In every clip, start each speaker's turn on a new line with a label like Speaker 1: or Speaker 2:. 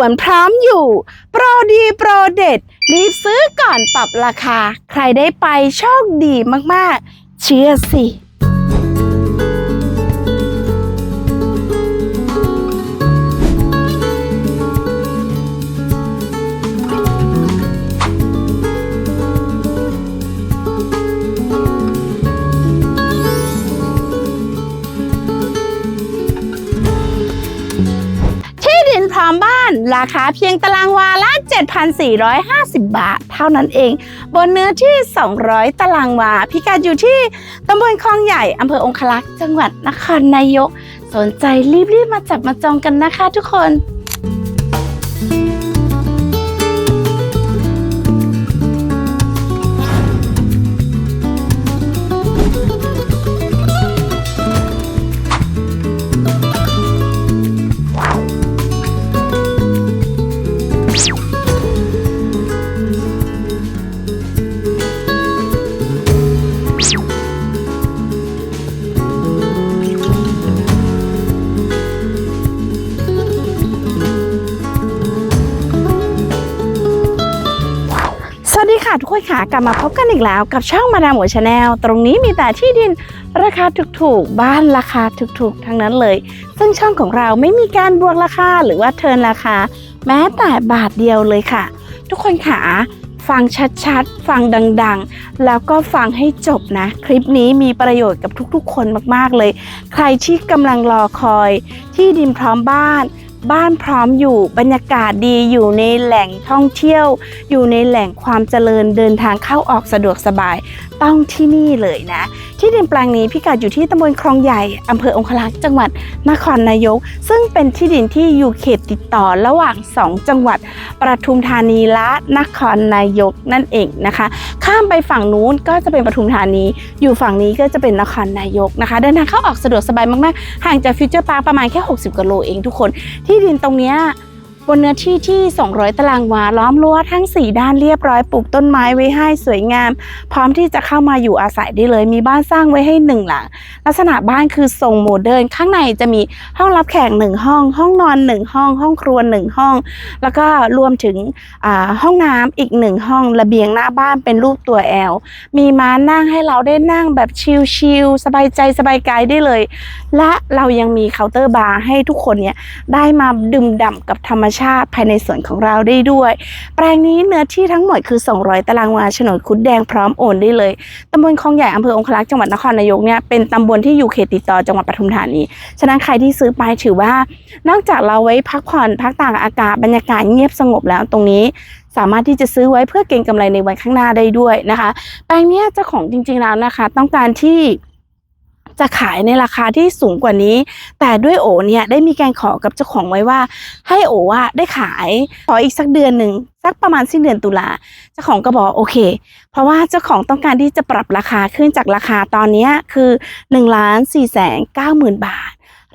Speaker 1: วนพร้อมอยู่ โปรดีโปรเด็ด รีบซื้อก่อนปรับราคา ใครได้ไปโชคดีมากๆ เชื่อสิ อมบ้าน ราคาเพียงตารางวาละ 7,450 บาท เท่านั้นเอง บนเนื้อที่ 200 ตารางวา พิกัดอยู่ที่ตำบลคลองใหญ่อำเภอองคลักษ์จังหวัดนครนายก สนใจรีบๆมาจับมาจองกันนะคะทุกคน กลับมาพบกันอีกแล้วกับช่องมาดามหัวชาแนลตรงนี้มีแต่ที่ดินราคาถูกๆ บ้านราคาถูกๆ ทั้งนั้นเลย ซึ่งช่องของเราไม่มีการบวกราคาหรือว่าเทินราคา แม้แต่บาทเดียวเลยค่ะ ทุกคนค่ะฟังชัดๆ ฟังดังๆ แล้วก็ฟังให้จบนะ คลิปนี้มีประโยชน์กับทุกๆ คนมากๆเลย ใครที่กำลังรอคอย ที่ดินพร้อมบ้าน บ้านพร้อมอยู่บรรยากาศดีอยู่ในแหล่งท่องเที่ยว อยู่ในแหล่งความเจริญเดินทางเข้าออกสะดวกสบายต้องที่นี่เลยนะ ที่ดินแปลงนี้พิกัดอยู่ที่ตำบลคลองใหญ่อำเภอองคลักษ์จังหวัดนครนายก ซึ่งเป็นที่ดินที่อยู่เขตติดต่อระหว่าง 2 จังหวัดปทุมธานีและนครนายกนั่นเองนะคะ ข้ามไปฝั่งนู้นก็จะเป็นปทุมธานี อยู่ฝั่งนี้ก็จะเป็นนครนายกนะคะ เดินทางเข้าออกสะดวกสบายมากๆห่างจากฟิวเจอร์พาร์คประมาณแค่ 60กิโลเองทุกคน ที่ดินตรงเนี้ย บนเนื้อที่ที่ 200 ตารางวา ล้อมรั้วทั้ง 4 ด้านเรียบร้อย ปลูกต้นไม้ไว้ให้สวยงาม พร้อมที่จะเข้ามาอยู่อาศัยได้เลย มีบ้านสร้างไว้ให้หนึ่งหลัง ลักษณะบ้านคือทรงโมเดิร์น ข้างในจะมีห้องรับแขกหนึ่งห้อง ห้องนอนหนึ่งห้อง ห้องครัวหนึ่งห้อง แล้วก็รวมถึงห้องน้ำอีกหนึ่งห้อง ระเบียงหน้าบ้านเป็นรูปตัวแอล มีม้านั่งให้เราได้นั่งแบบชิลๆ สบายใจสบายกายได้เลย และเรายังมีเคาน์เตอร์บาร์ให้ทุกคนเนี่ยได้มาดื่มด่ำกับธรรมชาติภายในสวนของเราได้ด้วย แปลงนี้เนื้อที่ทั้งหมดคือ 200 ตารางวาโฉนดคุดแดงพร้อมโอนได้เลยตำบลคลองใหญ่อำเภอองคลักษ์จังหวัดนครนายกเนี่ยเป็นตำบลที่อยู่เขตติดต่อจังหวัดปทุมธานีฉะนั้นใครที่ซื้อไปถือว่า นอกจากเราไว้พักผ่อนพักตากอากาศบรรยากาศเงียบสงบแล้วตรงนี้สามารถที่จะซื้อไว้เพื่อเก็งกำไรในวันข้างหน้าได้ด้วยนะคะ แปลงนี้เจ้าของจริงๆแล้วนะคะ ต้องการที่ จะขายในราคาที่สูงกว่านี้ แต่ด้วยโอเนี่ยได้มีการขอกับเจ้าของไว้ว่า ให้โอว่าได้ขายขออีกสักเดือนหนึ่งสักประมาณสิ้นเดือนตุลาเจ้าของก็บอกโอเค เพราะว่าเจ้าของต้องการที่จะปรับราคาขึ้นจากราคาตอนนี้คือ1นึ่งล้านสี่แสนเก้าหมื่นบาท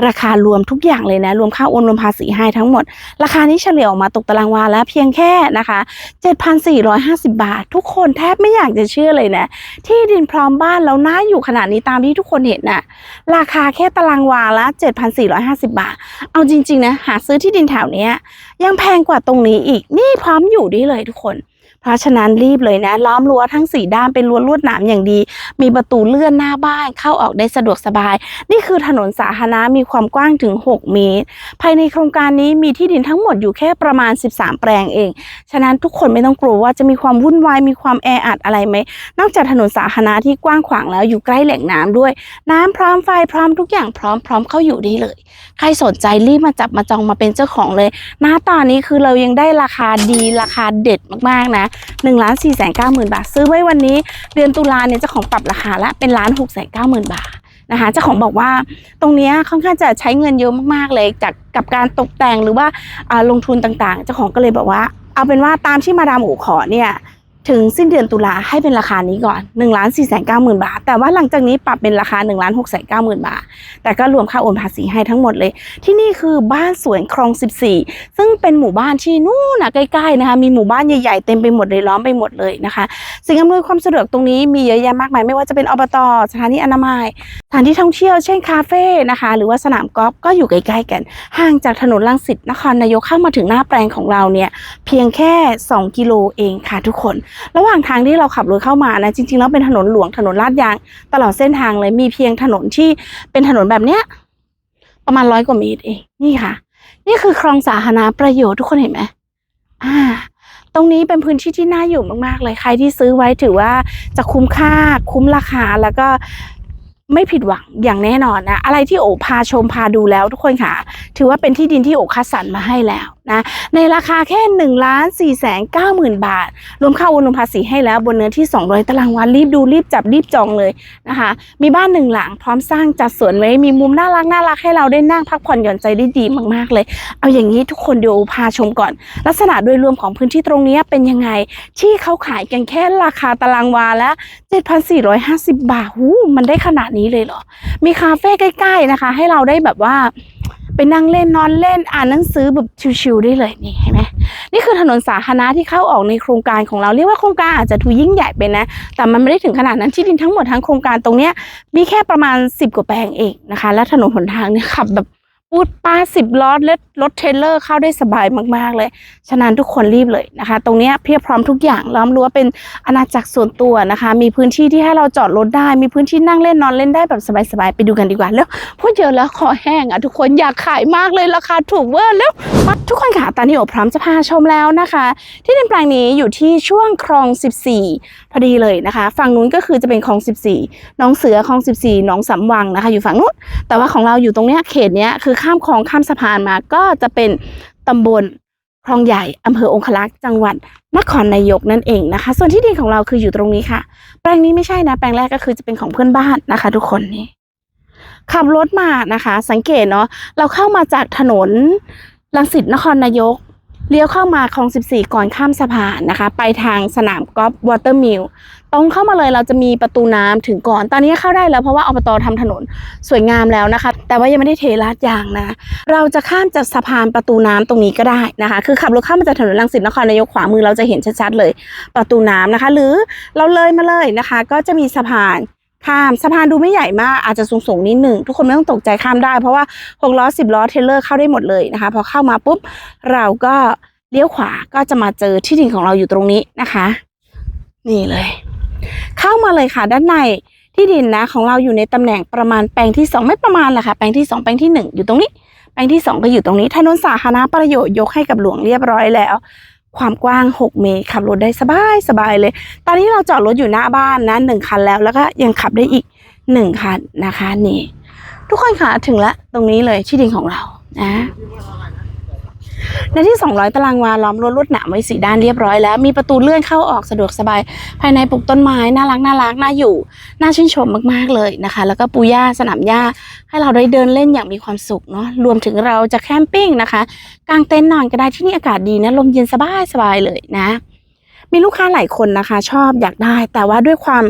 Speaker 1: ราคารวมทุกอย่างเลยนะ รวมค่าโอนรวมภาษีให้ทั้งหมด ราคานี้เฉลี่ยออกมาตกตารางวาแล้วเพียงแค่นะคะ 7,450 บาท ทุกคนแทบไม่อยากจะเชื่อเลยนะ ที่ดินพร้อมบ้านแล้วน่าอยู่ขนาดนี้ตามที่ทุกคนเห็นน่ะราคาแค่ตารางวาละ 7,450 บาท เอาจริง ๆ นะ หาซื้อที่ดินแถวนี้ยังแพงกว่าตรงนี้อีกนี่พร้อมอยู่ด้เลยทุกคน เพราะฉะนั้นรีบเลยนะล้อมรั้วทั้งสี่ด้านเป็นรั้วลวดหนามอย่างดี มีประตูเลื่อนหน้าบ้านเข้าออกได้สะดวกสบาย นี่คือถนนสาธารณะมีความกว้างถึง 6 เมตร ภายในโครงการนี้มีที่ดินทั้งหมดอยู่แค่ประมาณ 13 แปลงเอง ฉะนั้นทุกคนไม่ต้องกลัวว่าจะมีความวุ่นวายมีความแออัดอะไรไหมนอกจากถนนสาธารณะที่กว้างขวางแล้วอยู่ใกล้แหล่งน้ำด้วย น้ำพร้อมไฟพร้อมทุกอย่างพร้อมพร้อมเข้าอยู่ได้เลย ใครสนใจรีบมาจับมาจองมาเป็นเจ้าของเลยณตอนนี้คือเรายังได้ราคาดีราคาเด็ดมากๆนะหนึ่งล้านสี่แสนเก้าหมื่นบาท ซื้อไว้วันนี้เดือนตุลาเนี่ยเจ้าของปรับราคาละเป็นล้านหกแสนเก้าหมื่นบาทนะคะเจ้าของบอกว่าตรงนี้ค่อนข้างจะใช้เงินเยอะมากๆเลยจากกับการตกแต่งหรือว่าอ่าลงทุนต่างๆ เจ้าของก็เลยบอกว่า เอาเป็นว่าตามที่มาดามอูขอเนี่ย ถึงสิ้นเดือนตุลาให้เป็นราคานี้ก่อน1นึ่งล้านสี่แสนเก้าหมื่นบาท แต่ว่าหลังจากนี้ปรับเป็นราคา1นึ่งล้านหกแสนเก้าหมื่นบาท แต่ก็รวมค่าโอนภาษีให้ทั้งหมดเลย ที่นี่คือบ้านสวนคลอง 14 ซึ่งเป็นหมู่บ้านที่นู่นนะใกล้ๆนะคะ มีหมู่บ้านใหญ่ๆเต็มไปหมดเลยล้อมไปหมดเลยนะคะ สิ่งอำนวยความสะดวกตรงนี้มีเยอะแยะมากมาย ไม่ว่าจะเป็นอบตสถานีอนามัยสถานที่ท่องเที่ยวเช่นคาเฟ่นะคะ หรือว่าสนามกอล์ฟก็อยู่ใกล้ๆกัน ห่างจากถนนลังสิตนครนายกเข้ามาถึงหน้าแปลงของเราเนี่ยเพียงแค่ 2 กิโลเองค่ะทุกคนระหว่างทางที่เราขับรถเข้ามานะจริงๆแล้วเป็นถนนหลวงถนนลาดยาง ตลอดเส้นทางเลยมีเพียงถนนที่เป็นถนนแบบเนี้ย ประมาณร้อยกว่าเมตรเองนี่ค่ะ นี่คือคลองสาธารณประโยชน์ทุกคนเห็นไหมอ่า ตรงนี้เป็นพื้นที่ที่น่าอยู่มากๆ เลยใครที่ซื้อไว้ถือว่าจะคุ้มค่าคุ้มราคาแล้วก็ไม่ผิดหวังอย่างแน่นอนนะ อะไรที่โอพาชมพาดูแล้วทุกคนค่ะ ถือว่าเป็นที่ดินที่โอคัดสรรมาให้แล้ว นะในราคาแค่1นึ่งล้านสี่แสนเก้าหมื่นบาท รวมค่าโอนรวมภาษีให้แล้วบนเนื้อที่ 200 ตารางวารีบดูรีบจับรีบจองเลยนะคะ มีบ้านหนึ่งหลังพร้อมสร้างจัดสวนไว้มีมุมน่ารักน่ารักให้เราได้นั่งพักผ่อนหย่อนใจได้ดีมากๆเลย เอาอย่างนี้ทุกคนเดี๋ยวพาชมก่อน ลักษณะโดยรวมของพื้นที่ตรงนี้เป็นยังไง ที่เขาขายกันแค่ราคาตารางวาละ7,450 บาทหูมันได้ขนาดนี้เลยเหรอมีคาเฟ่ใกล้ๆนะคะ ให้เราได้แบบว่า ไปนั่งเล่นนอนเล่นอ่านหนังสือแบบชิวๆได้เลยนี่เห็นไหมนี่คือถนนสาธารณะที่เข้าออกในโครงการของเราเรียกว่าโครงการอาจจะดูยิ่งใหญ่ไปนะ แต่มันไม่ได้ถึงขนาดนั้นที่ดินทั้งหมดทั้งโครงการตรงเนี้ยมีแค่ประมาณ 10 กว่าแปลงเองนะคะ และถนนหนทางเนี่ยขับแบบ ปูดป้าสิบล้อรถรถเทรลเลอร์เข้าได้สบายมาก ๆ เลย ฉะนั้นทุกคนรีบเลยนะคะ ตรงนี้เพียบพร้อมทุกอย่างล้อมรั้วเป็นอาณาจักรส่วนตัวนะคะ มีพื้นที่ที่ให้เราจอดรถได้ มีพื้นที่นั่งเล่นนอนเล่นได้แบบสบาย ๆ ไปดูกันดีกว่า แล้วพูดเยอะแล้วคอแห้งอะทุกคนอยากขายมากเลยราคาถูกเวอร์แล้วทุกคนค่ะตอนนี้โอพร้อมจะพาชมแล้วนะคะ ที่ดินแปลงนี้อยู่ที่ช่วงคลอง 14 พอดีเลยนะคะ ฝั่งนู้นก็คือจะเป็นคลอง 14 น้องเสือคลอง 14หนองสำวังนะคะ อยู่ฝั่งนู้นแต่ว่าของเราอยู่ตรงเนี้ยเขตเนี้ยคือข้ามคลองข้ามสะพานมาก็จะเป็นตำบลคลองใหญ่อำเภอองคลักษ์จังหวัดนครนายกนั่นเองนะคะ ส่วนที่ดินของเราคืออยู่ตรงนี้ค่ะ แปลงนี้ไม่ใช่นะ แปลงแรกก็คือจะเป็นของเพื่อนบ้านนะคะ ทุกคนนี่ขับรถมานะคะ สังเกตเนาะเราเข้ามาจากถนนลังสิตนครนายกเลี้ยวเข้ามาคลอง 14 ก่อนข้ามสะพานนะคะ ไปทางสนามกอล์ฟวอเตอร์มิล ตรงเข้ามาเลยเราจะมีประตูน้ำถึงก่อน ตอนนี้เข้าได้แล้วเพราะว่าอบตทำถนนสวยงามแล้วนะคะ แต่ว่ายังไม่ได้เทลาดยางนะ เราจะข้ามจากสะพานประตูน้ำตรงนี้ก็ได้นะคะ คือขับรถข้ามมาจากถนนรังสิตนครนายกขวามือเราจะเห็นชัดๆเลยประตูน้ำนะคะ หรือเราเลยมาเลยนะคะ ก็จะมีสะพานข้ามสะพานดูไม่ใหญ่มากอาจจะสูงๆนิดหนึ่งทุกคนไม่ต้องตกใจข้ามได้เพราะว่าหกล้อสิบล้อเทเลอร์เข้าได้หมดเลยนะคะพอเข้ามาปุ๊บเราก็เลี้ยวขวาก็จะมาเจอที่ดินของเราอยู่ตรงนี้นะคะ นี่เลย เข้ามาเลยค่ะด้านในที่ดินนะของเราอยู่ในตำแหน่งประมาณแปลงที่สองไม่ประมาณแหละค่ะแปลงที่สองแปลงที่หนึ่งอยู่ตรงนี้ แปลงที่สองก็อยู่ตรงนี้ถนนสาธารณประโยชน์ยกให้กับหลวงเรียบร้อยแล้ว ความกว้าง 6 เมตรขับรถได้สบายสบายเลย ตอนนี้เราจอดรถอยู่หน้าบ้านนะหนึ่งคันแล้วแล้วก็ยังขับได้อีกหนึ่งคันนะคะนี่ ทุกคนค่ะถึงล้วตรงนี้เลยที่ดินของเรานะ ในที่ 200 ตารางวาล้อมรั้วลวดหนามไว้สีด้านเรียบร้อยแล้ว มีประตูเลื่อนเข้าออกสะดวกสบาย ภายในปลูกต้นไม้น่ารักน่ารักน่าอยู่ น่าชื่นชมมากๆเลยนะคะ แล้วก็ปูหญ้าสนามหญ้า ให้เราได้เดินเล่นอย่างมีความสุขเนาะ รวมถึงเราจะแคมปิ้งนะคะ กางเต็นท์นอนก็ได้ที่นี่อากาศดีนะ ลมเย็นสบายสบายๆเลยนะ มีลูกค้าหลายคนนะคะ ชอบอยากได้ แต่ว่าด้วยความ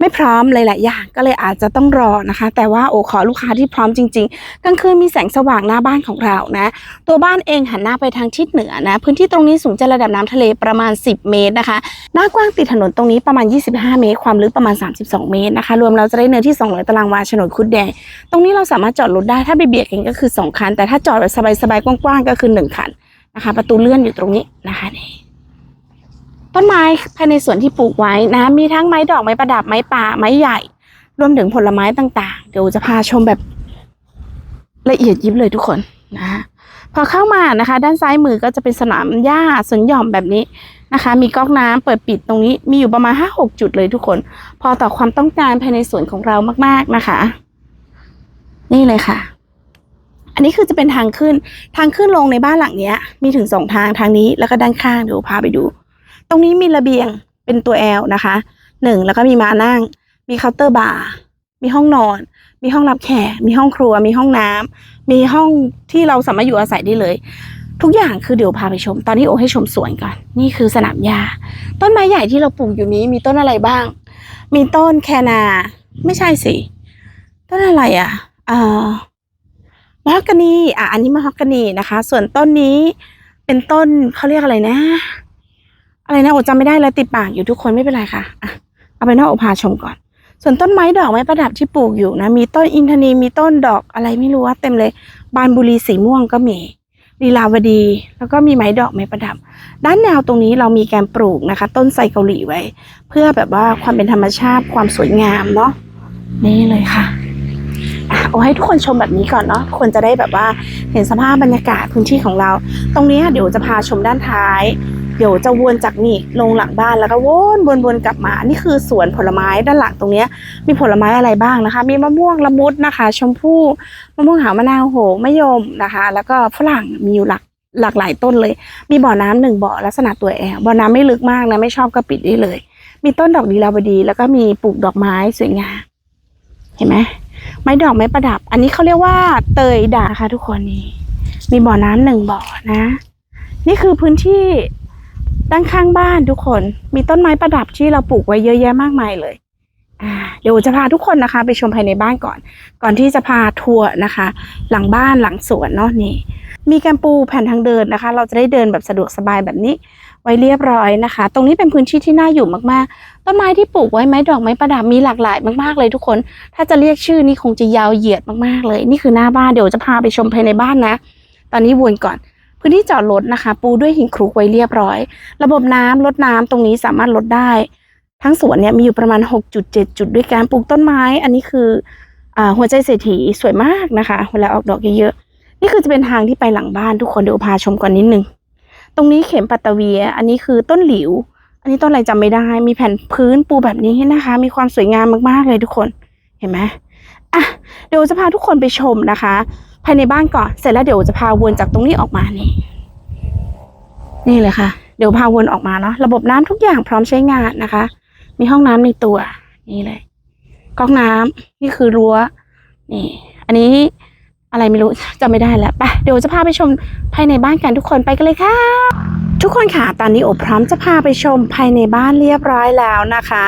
Speaker 1: ไม่พร้อมหลายๆอย่างก็เลยอาจจะต้องรอนะคะ แต่ว่าโอขอลูกค้าที่พร้อมจริงๆกลางคืนมีแสงสว่างหน้าบ้านของเรานะ ตัวบ้านเองหันหน้าไปทางทิศเหนือนะ พื้นที่ตรงนี้สูงจากระดับน้ำทะเลประมาณ 10 เมตรนะคะ หน้ากว้างติดถนนตรงนี้ประมาณ 25 เมตร ความลึกประมาณ 32 เมตรนะคะ รวมเราจะได้เนื้อที่ 200 ตารางวาโฉนดคุดแดง ตรงนี้เราสามารถจอดรถได้ถ้าไปเบียดกันก็คือ 2 คัน แต่ถ้าจอดแบบสบายๆกว้างๆก็คือ 1 คันนะคะ ประตูเลื่อนอยู่ตรงนี้นะคะนี่ ต้นไม้ภายในสวนที่ปลูกไว้นะ มีทั้งไม้ดอกไม้ประดับไม้ป่าไม้ใหญ่ รวมถึงผลไม้ต่างๆ เดี๋ยวจะพาชมแบบละเอียดยิบเลยทุกคนนะพอเข้ามานะคะ ด้านซ้ายมือก็จะเป็นสนามหญ้าสวนหย่อมแบบนี้นะคะ มีก๊อกน้ำเปิดปิดตรงนี้มีอยู่ประมาณห้าหกจุดเลยทุกคน พอต่อความต้องการภายในสวนของเรามาก ๆนะคะ นี่เลยค่ะ อันนี้คือจะเป็นทางขึ้นทางขึ้นลงในบ้านหลังเนี้ย มีถึงสองทางทางนี้แล้วก็ด้านข้างเดี๋ยวพาไปดู ตรงนี้มีระเบียงเป็นตัวแอลนะคะหนึ่งแล้วก็มีมานั่ง มีเคาน์เตอร์บาร์มีห้องนอน มีห้องรับแขกมีห้องครัว มีห้องน้ำมีห้องที่เราสามารถอยู่อาศัยได้เลย ทุกอย่างคือเดี๋ยวพาไปชม ตอนนี้โอให้ชมสวนก่อน นี่คือสนามหญ้าต้นไม้ใหญ่ที่เราปลูกอยู่นี้มีต้นอะไรบ้าง มีต้นแคนา ไม่ใช่สิ ต้นอะไรอะเอ่อมะฮอกกานีอะอันนี้มะฮอกกานีนะคะ ส่วนต้นนี้เป็นต้นเขาเรียกอะไรนะ อะไรนะโอจำไม่ได้แล้วติดปากอยู่ทุกคนไม่เป็นไรค่ะอะเอาไปนอกโอพาชมก่อน ส่วนต้นไม้ดอกไม้ประดับที่ปลูกอยู่นะ มีต้นอินทนีมีต้นดอกอะไรไม่รู้ว่าเต็มเลย บานบุรีสีม่วงก็มีลีลาวดี แล้วก็มีไม้ดอกไม้ประดับ ด้านแนวตรงนี้เรามีการปลูกนะคะ ต้นไทรเกาหลีไว้ เพื่อแบบว่าความเป็นธรรมชาติความสวยงามเนาะนี่เลยค่ะอะเอาให้ทุกคนชมแบบนี้ก่อนเนาะคนจะได้แบบว่าเห็นสภาพบรรยากาศพื้นที่ของเรา ตรงนี้เดี๋ยวจะพาชมด้านท้าย เดี๋ยวจะวนจากนี่ลงหลังบ้านแล้วก็วนวนวนกลับมา นี่คือสวนผลไม้ด้านหลังตรงนี้มีผลไม้อะไรบ้างนะคะ มีมะม่วงละมุดนะคะ ชมพู่มะม่วงหาวมะนาวโหมะยมนะคะ แล้วก็ฝรั่งมีอยู่หลักหลากหลายต้นเลย มีบ่อน้ำหนึ่งบ่อลักษณะตัวแอลบ่อน้ำไม่ลึกมากนะไม่ชอบก็ปิดได้เลย มีต้นดอกดีลาวดี แล้วก็มีปลูกดอกไม้สวยงามเห็นไหมไม้ดอกไม้ประดับ อันนี้เขาเรียกว่าเตยด่าค่ะทุกคนนี่มีบ่อน้ำหนึ่งบ่อนะ นี่คือพื้นที่ ด้านข้างบ้านทุกคนมีต้นไม้ประดับที่เราปลูกไว้เยอะแยะมากมายเลยเดี๋ยวจะพาทุกคนนะคะ ไปชมภายในบ้านก่อน ก่อนที่จะพาทัวร์นะคะ หลังบ้านหลังสวนเนาะนี่ มีการปูแผ่นทางเดินนะคะ เราจะได้เดินแบบสะดวกสบายแบบนี้ ไว้เรียบร้อยนะคะ ตรงนี้เป็นพื้นที่ที่น่าอยู่มากๆ ต้นไม้ที่ปลูกไว้ไม้ดอกไม้ประดับมีหลากหลายมากๆเลยทุกคน ถ้าจะเรียกชื่อนี่คงจะยาวเหยียดมากๆเลย นี่คือหน้าบ้านเดี๋ยวจะพาไปชมภายในบ้านนะ ตอนนี้วนก่อน พื้นที่จอดรถนะคะ ปูด้วยหินคลุกไว้เรียบร้อย ระบบน้ำลดน้ำตรงนี้สามารถลดได้ ทั้งสวนเนี่ยมีอยู่ประมาณ 6.7 จุดด้วยการปลูกต้นไม้ อันนี้คืออหัวใจเศรษฐีสวยมากนะคะเวลาออกดอกเยอะๆนี่คือจะเป็นทางที่ไปหลังบ้านทุกคนเดี๋ยวพาชมก่อนนิดนึงตรงนี้เข็มปัตตเวีย อันนี้คือต้นหลิว อันนี้ต้นอะไรจำไม่ได้ มีแผ่นพื้นปูแบบนี้นะคะ มีความสวยงามมากๆเลยทุกคนเห็นไหมอะเดี๋ยวจะพาทุกคนไปชมนะคะ ภายในบ้านก่อน เสร็จแล้วเดี๋ยวจะพาวนจากตรงนี้ออกมานี่ นี่เลยค่ะ เดี๋ยวพาวนออกมาเนาะ ระบบน้ำทุกอย่างพร้อมใช้งานนะคะ มีห้องน้ำในตัว นี่เลย ก๊อกน้ำนี่คือรั้ว นี่ อันนี้ อะไรไม่รู้จำไม่ได้แล้วไปเดี๋ยวจะพาไปชมภายในบ้านกันทุกคนไปกันเลยค่ะ ทุกคนค่ะตอนนี้โอบพร้อมจะพาไปชมภายในบ้านเรียบร้อยแล้วนะคะ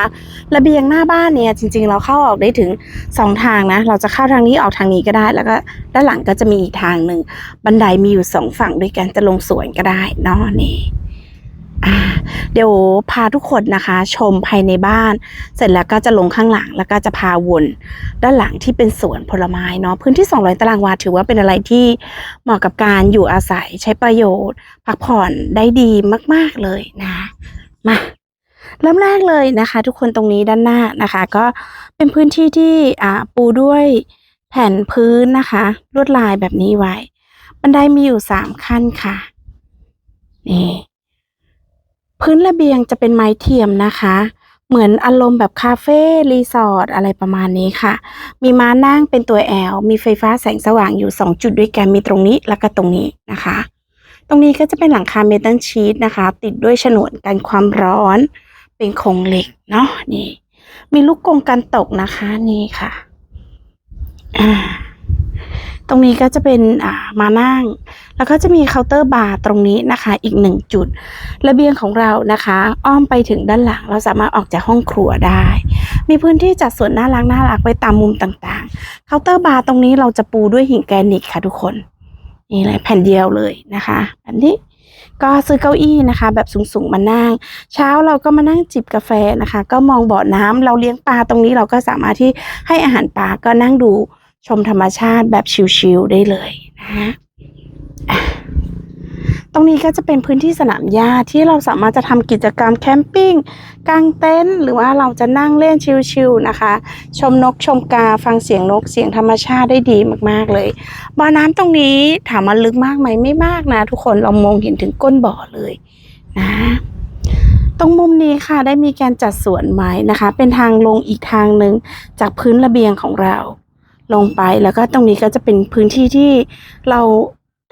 Speaker 1: ระเบียงหน้าบ้านเนี่ยจริง ๆ เราเข้าออกได้ถึงสองทางนะ เราจะเข้าทางนี้ออกทางนี้ก็ได้ แล้วก็ด้านหลังก็จะมีอีกทางหนึ่งบันไดมีอยู่สองฝั่งด้วยกันจะลงสวนก็ได้เนาะนี่ เดี๋ยวพาทุกคนนะคะ ชมภายในบ้าน เสร็จแล้วก็จะลงข้างหลังแล้วก็จะพาวนด้านหลังที่เป็นสวนผลไม้เนาะพื้นที่ 200 ตารางวาถือว่าเป็นอะไรที่เหมาะกับการอยู่อาศัยใช้ประโยชน์ พักผ่อนได้ดีมาก ๆเลยนะมาเริ่มแรกเลยนะคะ ทุกคนตรงนี้ด้านหน้านะคะ ก็เป็นพื้นที่ที่ปูด้วยแผ่นพื้นนะคะ ลวดลายแบบนี้ไว้ บันไดมีอยู่สามขั้นค่ะนี่ พื้นระเบียงจะเป็นไม้เทียมนะคะ เหมือนอารมณ์แบบคาเฟ่รีสอร์ทอะไรประมาณนี้ค่ะ มีม้านั่งเป็นตัวแอล มีไฟฟ้าแสงสว่างอยู่ 2 จุดด้วยกัน มีตรงนี้แล้วก็ตรงนี้นะคะ ตรงนี้ก็จะเป็นหลังคาเมทัลชีตนะคะ ติดด้วยฉนวนกันความร้อน เป็นโครงเหล็กเนาะนี่ มีลูกกงกันตกนะคะนี่ค่ะ ตรงนี้ก็จะเป็นมานั่ง แล้วก็จะมีเคาน์เตอร์บาร์ตรงนี้นะคะ อีกหนึ่งจุด ระเบียงของเรานะคะ อ้อมไปถึงด้านหลัง เราสามารถออกจากห้องครัวได้ มีพื้นที่จัดสวนน่ารักน่ารักไว้ตามมุมต่างๆ เคาน์เตอร์บาร์ตรงนี้เราจะปูด้วยหินแกรนิตค่ะทุกคน นี่เลยแผ่นเดียวเลยนะคะแบบนี้ก็ซื้อเก้าอี้นะคะ แบบสูงๆมานั่ง เช้าเราก็มานั่งจิบกาแฟนะคะ ก็มองบ่อน้ำเราเลี้ยงปลาตรงนี้เราก็สามารถที่ให้อาหารปลาก็นั่งดู ชมธรรมชาติแบบชิลๆได้เลยนะอะตรงนี้ก็จะเป็นพื้นที่สนามหญ้าที่เราสามารถจะทำกิจกรรมแคมปิ้งกางเต็นท์หรือว่าเราจะนั่งเล่นชิลๆนะคะ ชมนกชมกาฟังเสียงนกเสียงธรรมชาติได้ดีมากๆเลยบ่อน้ำตรงนี้ถามว่าลึกมากไหมไม่มากนะ ทุกคนเรามองเห็นถึงก้นบ่อเลยนะตรงมุมนี้ค่ะได้มีการจัดสวนไม้นะคะ เป็นทางลงอีกทางหนึ่งจากพื้นระเบียงของเรา ลงไปแล้วก็ตรงนี้ก็จะเป็นพื้นที่ที่เรา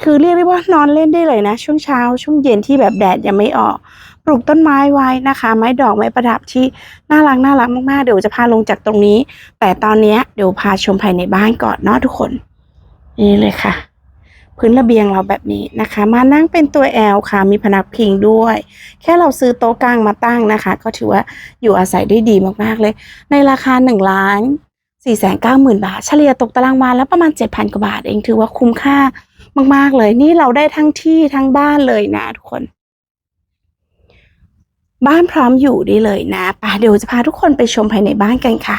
Speaker 1: คือเรียกได้ว่านอนเล่นได้เลยนะ ช่วงเช้าช่วงเย็นที่แบบแดดยังไม่ออก ปลูกต้นไม้ไว้นะคะ ไม้ดอกไม้ประดับที่น่ารักน่ารักมากๆเดี๋ยวจะพาลงจากตรงนี้ แต่ตอนนี้เดี๋ยวพาชมภายในบ้านก่อนเนาะทุกคน นี่เลยค่ะ พื้นระเบียงเราแบบนี้นะคะ มานั่งเป็นตัว L ค่ะ มีพนักพิงด้วย แค่เราซื้อโต๊ะกลางมาตั้งนะคะ ก็ถือว่าอยู่อาศัยได้ดีมากๆเลย ในราคา1ล้าน 4 9 0 0 0 0 บาท เฉลี่ยตกตารางวาแล้วประมาณ 7,000 กว่าบาท เองถือว่าคุ้มค่ามาก ๆ เลย นี่เราได้ทั้งที่ทั้งบ้านเลยนะทุกคน บ้านพร้อมอยู่ด้เลยนะไปเดี๋ยวจะพาทุกคนไปชมภายในบ้านกันค่ะ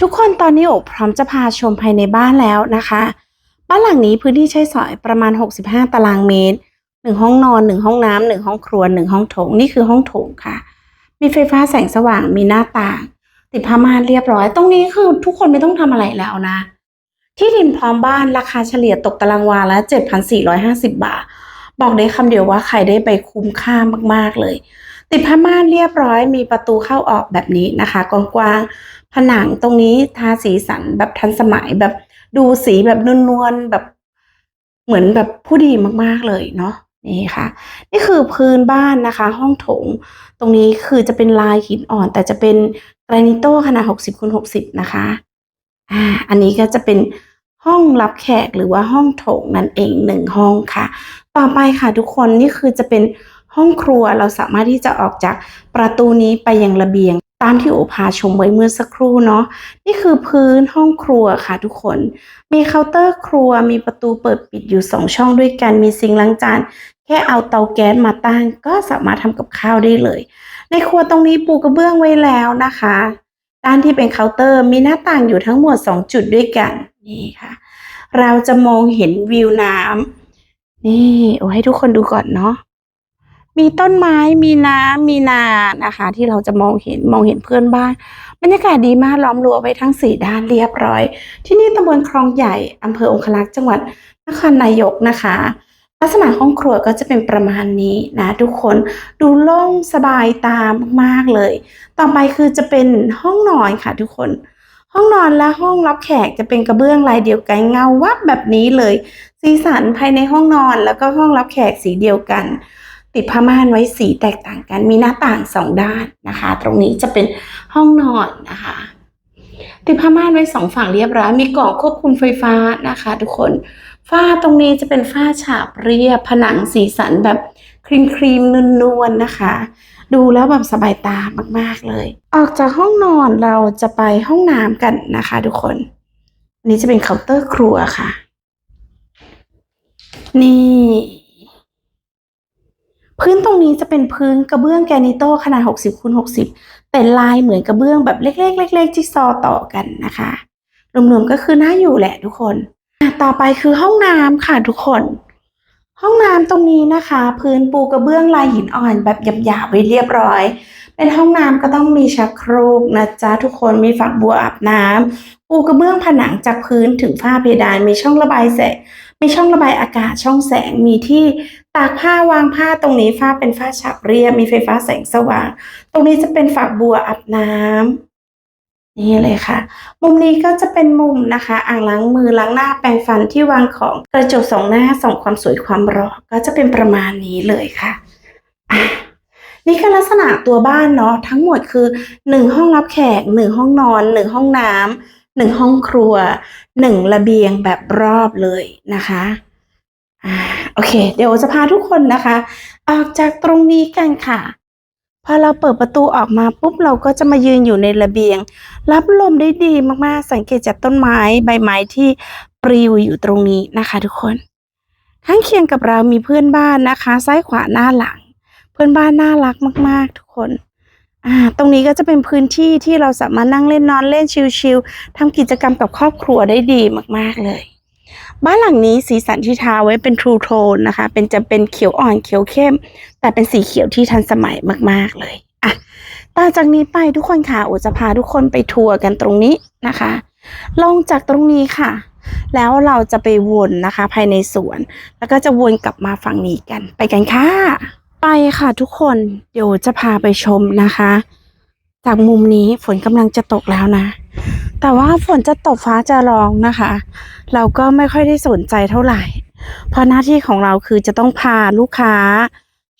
Speaker 1: ทุกคนตอนนี้โอบพร้อมจะพาชมภายในบ้านแล้วนะคะ บ้านหลังนี้พื้นที่ใช้สอยประมาณ 65 ตารางเมตรหนึ่งห้องนอนหนึ่งห้องน้ำหนึ่งห้องครัวหนึ่งห้องโถงนี่คือห้องโถงค่ะ มีไฟฟ้าแสงสว่างมีหน้าต่าง ติดผ้าม่านเรียบร้อย ตรงนี้คือทุกคนไม่ต้องทำอะไรแล้วนะ ที่ดินพร้อมบ้านราคาเฉลี่ยตกตารางวาละ 7,450 บาท บอกได้คำเดียวว่าใครได้ไปคุ้มค่ามากๆเลย ติดผ้าม่านเรียบร้อย มีประตูเข้าออกแบบนี้นะคะกว้างๆผนังตรงนี้ทาสีสันแบบทันสมัยแบบดูสีแบบนวลๆแบบเหมือนแบบผู้ดีมากๆเลยเนาะนี่ค่ะ นี่คือพื้นบ้านนะคะ ห้องโถง ตรงนี้คือจะเป็นลายหินอ่อน แต่จะเป็น แกรนิโตขนาด 60คูณ60 นะคะอ่าอันนี้ก็จะเป็นห้องรับแขกหรือว่าห้องโถงนั่นเองหนึ่งห้องค่ะ ต่อไปค่ะทุกคนนี่คือจะเป็นห้องครัวเราสามารถที่จะออกจากประตูนี้ไปยังระเบียง ตามที่โอพาชมไว้เมื่อสักครู่เนาะนี่คือพื้นห้องครัวค่ะทุกคน มีเคาน์เตอร์ครัวมีประตูเปิดปิดอยู่สองช่องด้วยกันมีซิงค์ล้างจานแค่เอาเตาแก๊สมาตั้งก็สามารถทำกับข้าวได้เลย ในครัวตรงนี้ปูกระเบื้องไว้แล้วนะคะ ด้านที่เป็นเคาน์เตอร์มีหน้าต่างอยู่ทั้งหมด 2 จุดด้วยกันนี่ค่ะ เราจะมองเห็นวิวน้ำนี่โอ้ให้ทุกคนดูก่อนเนาะมีต้นไม้มีน้ำมีนานะคะ ที่เราจะมองเห็นมองเห็นเพื่อนบ้านบรรยากาศดีมากล้อมรั้วไว้ทั้งสี่ด้านเรียบร้อย ที่นี่ตำบลคลองใหญ่อำเภอองคลักษ์จังหวัดนครนายกนะคะ ลักษณะห้องครัวก็จะเป็นประมาณนี้นะทุกคนดูโล่งสบายตามากๆเลย ต่อไปคือจะเป็นห้องนอนค่ะทุกคน ห้องนอนและห้องรับแขกจะเป็นกระเบื้องลายเดียวกันเงาวับแบบนี้เลย สีสันภายในห้องนอนแล้วก็ห้องรับแขกสีเดียวกัน ติดผ้าม่านไว้สีแตกต่างกัน มีหน้าต่างสองด้านนะคะ ตรงนี้จะเป็นห้องนอนนะคะติดผ้าม่านไว้สองฝั่งเรียบร้อยมีกล่องควบคุมไฟฟ้านะคะ ทุกคน ฝ้าตรงนี้จะเป็นฝ้าฉาบเรียบ ผนังสีสันแบบครีมครีมๆนวลๆนะคะ ดูแล้วแบบสบายตามากๆเลย ออกจากห้องนอนเราจะไปห้องน้ำกันนะคะทุกคน อันนี้จะเป็นเคาน์เตอร์ครัวค่ะ นี่ พื้นตรงนี้จะเป็นพื้นกระเบื้องแกนิโตขนาด 60คูณ60 แต่ลายเหมือนกระเบื้องแบบเล็กๆเล็กๆจิ๊กซอต่อกันนะคะรวมๆก็คือน่าอยู่แหละทุกคน อะต่อไปคือห้องน้ำค่ะทุกคน ห้องน้ำตรงนี้นะคะ พื้นปูกระเบื้องลายหินอ่อนแบบหยาบๆไว้เรียบร้อย เป็นห้องน้ำก็ต้องมีชักโครกนะจ๊ะทุกคนมีฝักบัวอาบน้ำปูกระเบื้องผนังจากพื้นถึงฝ้าเพดานมีช่องระบายแสงมีช่องระบายอากาศช่องแสงมีที่ตากผ้าวางผ้าตรงนี้ฝ้าเป็นฝ้าฉาบเรียบมีไฟฟ้าแสงสว่าง ตรงนี้จะเป็นฝักบัวอาบน้ำ นี่เลยค่ะ มุมนี้ก็จะเป็นมุมนะคะ อ่างล้างมือล้างหน้าแปรงฟันที่วางของกระจกสองหน้าส่องความสวยความหล่อก็จะเป็นประมาณนี้เลยค่ะนี่คือลักษณะตัวบ้านเนาะทั้งหมดคือหนึ่งห้องรับแขกหนึ่งห้องนอนหนึ่งห้องน้ำหนึ่งห้องครัวหนึ่งระเบียงแบบรอบเลยนะคะอ่าโอเค เดี๋ยวจะพาทุกคนนะคะ ออกจากตรงนี้กันค่ะ พอเราเปิดประตูออกมาปุ๊บเราก็จะมายืนอยู่ในระเบียง รับลมได้ดีมากๆ สังเกตจากต้นไม้ใบไม้ที่ปลิวอยู่ตรงนี้นะคะทุกคน ข้างเคียงกับเรามีเพื่อนบ้านนะคะ ซ้ายขวาหน้าหลัง เพื่อนบ้านน่ารักมาก ๆ ทุกคนอ่าตรงนี้ก็จะเป็นพื้นที่ที่เราสามารถนั่งเล่นนอนเล่นชิลๆทำกิจกรรมกับครอบครัวได้ดีมาก ๆเลย บ้านหลังนี้สีสันที่ทาไว้เป็นทรูโทนนะคะ เป็นจะเป็นเขียวอ่อนเขียวเข้ม แต่เป็นสีเขียวที่ทันสมัยมากๆเลยอะต่อจากนี้ไปทุกคนค่ะโอจะพาทุกคนไปทัวร์กันตรงนี้นะคะ ลงจากตรงนี้ค่ะ แล้วเราจะไปวนนะคะ ภายในสวน แล้วก็จะวนกลับมาฝั่งนี้กัน ไปกันค่ะ ไปค่ะทุกคนเดี๋ยวจะพาไปชมนะคะ จากมุมนี้ฝนกำลังจะตกแล้วนะ แต่ว่าฝนจะตกฟ้าจะร้องนะคะ เราก็ไม่ค่อยได้สนใจเท่าไหร่ เพราะหน้าที่ของเราคือจะต้องพาลูกค้า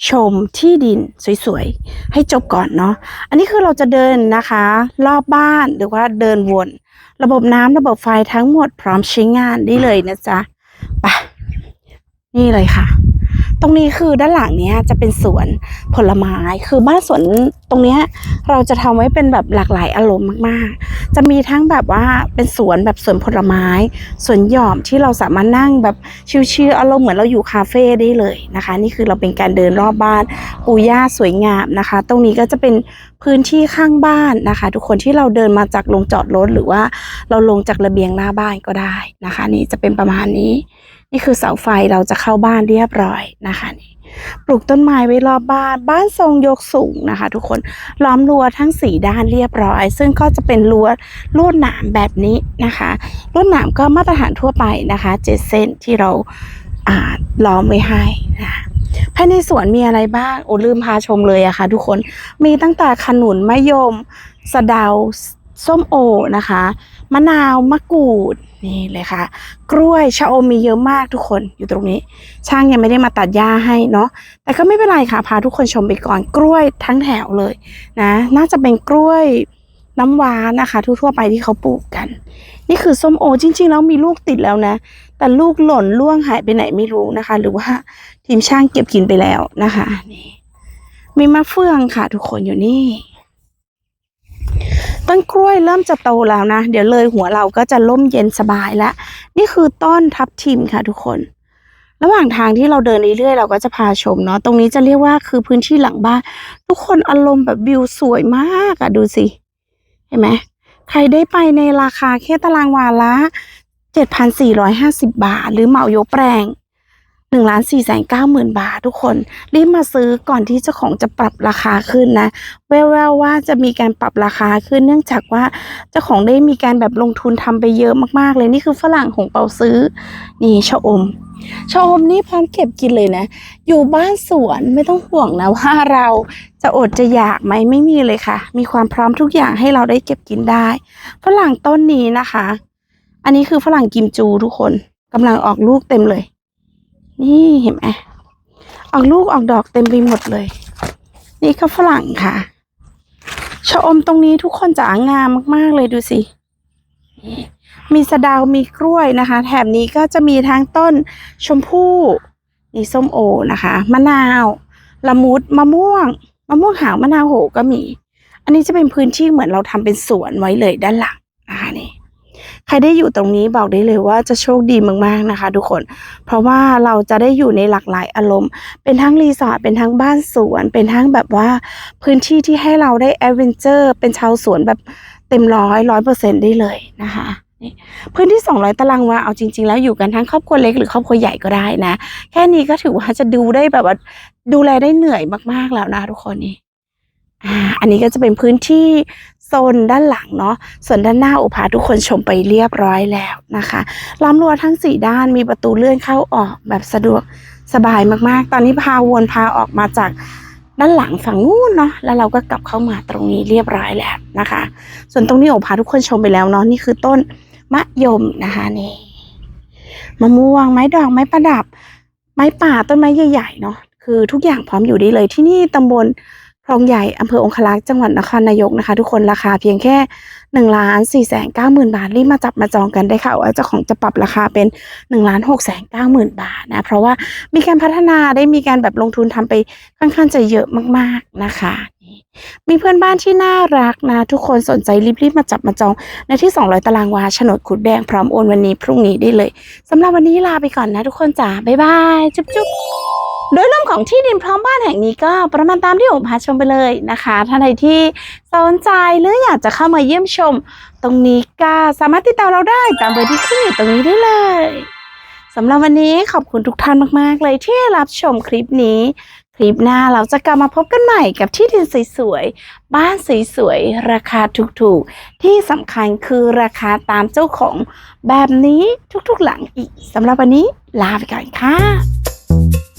Speaker 1: ชมที่ดินสวยๆ ให้จบก่อนเนาะ อันนี้คือเราจะเดินนะคะ รอบบ้านหรือว่าเดินวน ระบบน้ำระบบไฟทั้งหมดพร้อมใช้งานได้เลยนะจ๊ะ ไป นี่เลยค่ะ ตรงนี้คือด้านหลังเนี้ยจะเป็นสวนผลไม้ คือบ้านสวนตรงเนี้ยเราจะทำไว้เป็นแบบหลากหลายอารมณ์มากๆ จะมีทั้งแบบว่าเป็นสวนแบบสวนผลไม้ สวนหย่อมที่เราสามารถนั่งแบบชิลๆอารมณ์เหมือนเราอยู่คาเฟ่ได้เลยนะคะ นี่คือเราเป็นการเดินรอบบ้านปูหญ้าสวยงามนะคะ ตรงนี้ก็จะเป็นพื้นที่ข้างบ้านนะคะ ทุกคนที่เราเดินมาจากลงจอดรถหรือว่าเราลงจากระเบียงหน้าบ้านก็ได้นะคะ นี่จะเป็นประมาณนี้ นี่คือเสาไฟเราจะเข้าบ้านเรียบร้อยนะคะนี่ปลูกต้นไม้ไว้รอบบ้าน บ้านทรงยกสูงนะคะ ทุกคนล้อมรั้วทั้งสี่ด้านเรียบร้อย ซึ่งก็จะเป็นรั้วลวดหนามแบบนี้นะคะลวดหนามก็มาตรฐานทั่วไปนะคะเจ็ดเส้นที่เราอ่าล้อมไว้ให้นะภายในสวนมีอะไรบ้างโอ้ลืมพาชมเลยอะค่ะ ทุกคนมีตั้งแต่ขนุนมะยมสะเดาส้มโอนะคะ มะนาวมะกรูดนี่เลยค่ะ กล้วยชะอมมีเยอะมากทุกคนอยู่ตรงนี้ ช่างยังไม่ได้มาตัดหญ้าให้เนาะแต่ก็ไม่เป็นไรค่ะ พาทุกคนชมไปก่อนกล้วยทั้งแถวเลยนะน่าจะเป็นกล้วยน้ำว้านะคะ ทั่วๆไปที่เขาปลูกกัน นี่คือส้มโอจริง ๆ แล้วมีลูกติดแล้วนะ แต่ลูกหล่นล่วงหายไปไหนไม่รู้นะคะ หรือว่าทีมช่างเก็บกินไปแล้วนะคะนี่มีมะเฟืองค่ะ ทุกคนอยู่นี่ ต้นกล้วยเริ่มจะโตแล้วนะ เดี๋ยวเลยหัวเราก็จะล่มเย็นสบายแล้ว นี่คือต้นทับทิมค่ะทุกคน ระหว่างทางที่เราเดินเรื่อยๆเราก็จะพาชมเนาะ ตรงนี้จะเรียกว่าคือพื้นที่หลังบ้าน ทุกคนอารมณ์แบบวิวสวยมากอะดูสิ เห็นไหม ใครได้ไปในราคาแค่ตารางวาละ 7,450 บาท หรือเหมายกแปลง 1ล้าน4แสน9หมื่นบาททุกคน รีบมาซื้อก่อนที่เจ้าของจะปรับราคาขึ้นนะแววๆว่าจะมีการปรับราคาขึ้นเนื่องจากว่าเจ้าของได้มีการแบบลงทุนทำไปเยอะมากๆ เลยนี่คือฝรั่งของเปาซื้อ นี่ชะอมชะอมนี่พร้อมเก็บกินเลยนะ อยู่บ้านสวนไม่ต้องห่วงนะว่าเราจะอดจะอยากไหมไม่มีเลยค่ะ มีความพร้อมทุกอย่างให้เราได้เก็บกินได้ฝรั่งต้นนี้นะคะ อันนี้คือฝรั่งกิมจูทุกคนกำลังออกลูกเต็มเลย นี่เห็นไหมออกลูกออกดอกเต็มไปหมดเลย นี่ก็ฝรั่งค่ะชะอมตรงนี้ทุกคนจะงามมาก ๆ เลยดูสิ มีสะดาวมีกล้วยนะคะ แถบนี้ก็จะมีทั้งต้นชมพู่นี่ส้มโอนะคะ มะนาวละมุดมะม่วงมะม่วงหาวมะนาวโหก็มี อันนี้จะเป็นพื้นที่เหมือนเราทำเป็นสวนไว้เลยด้านหลังนะคะนี่ ใครได้อยู่ตรงนี้บอกได้เลยว่าจะโชคดีมากๆนะคะ ทุกคน เพราะว่าเราจะได้อยู่ในหลากหลายอารมณ์ เป็นทั้งรีสอร์ทเป็นทั้งบ้านสวน เป็นทั้งแบบว่าพื้นที่ที่ให้เราได้แอดเวนเจอร์เป็นชาวสวนแบบเต็มร้อยร้อยเปอร์เซ็นได้เลยนะคะนี่พื้นที่ 200 ตารางวา เอาจริง ๆ แล้วอยู่กันทั้งครอบครัวเล็กหรือครอบครัวใหญ่ก็ได้นะ แค่นี้ก็ถือว่าจะดูได้แบบว่าดูแลได้เหนื่อยมากๆแล้วนะทุกคนนี่ อ่า อันนี้ก็จะเป็นพื้นที่ โซนด้านหลังเนาะส่วนด้านหน้าอุพาทุกคนชมไปเรียบร้อยแล้วนะคะล้อมรั้วทั้งสี่ด้านมีประตูเลื่อนเข้าออกแบบสะดวกสบายมากๆ ตอนนี้พาวนพาออกมาจากด้านหลังฝั่งนู้นเนาะแล้วเราก็กลับเข้ามาตรงนี้เรียบร้อยแล้วนะคะ ส่วนตรงนี้โอพาทุกคนชมไปแล้วเนาะนี่คือต้นมะยมนะคะนี่มะม่วงไม้ดอกไม้ประดับ ไม้ป่าต้นไม้ใหญ่ๆเนาะคือทุกอย่างพร้อมอยู่ด้เลยที่นี่ตำบล คลองใหญ่อำเภอองคลักษ์จังหวัดนครนายกนะคะ ทุกคนราคาเพียงแค่1นึ่งล้านสี่แสนเก้าหมื่นบาทรีบมาจับมาจองกันได้ค่ะว่าเจ้าของจะปรับราคาเป็น1นึ่งล้านหกแสนเก้าหมื่นบาทนะเพราะว่ามีการพัฒนาได้มีการแบบลงทุนทำไปค่อนข้างจะเยอะมากๆนะคะมีเพื่อนบ้านที่น่ารักนะ ทุกคนสนใจรีบๆมาจับมาจอง ในที่ 200 ตารางวาโฉนดขุดแดงพร้อมโอนวันนี้พรุ่งนี้ได้เลยสำหรับวันนี้ลาไปก่อนนะ ทุกคนจ๋าบ๊ายบายจุ๊บจุ๊บ โดยรวมของที่ดินพร้อมบ้านแห่งนี้ก็ประมาณตามที่ผมพาชมไปเลยนะคะท่านใดที่สนใจหรืออยากจะเข้ามาเยี่ยมชม ตรงนี้ก็สามารถติดต่อเราได้ตามเบอร์ที่ขึ้นอยู่ตรงนี้ได้เลยสำหรับวันนี้ขอบคุณทุกท่านมาก ๆ เลยที่รับชมคลิปนี้ คลิปหน้าเราจะกลับมาพบกันใหม่กับที่ดินสวยๆ บ้านสวยๆ ราคาถูกๆ ที่สำคัญคือราคาตามเจ้าของแบบนี้ทุกๆหลังอีกสำหรับวันนี้ลาไปก่อนค่ะ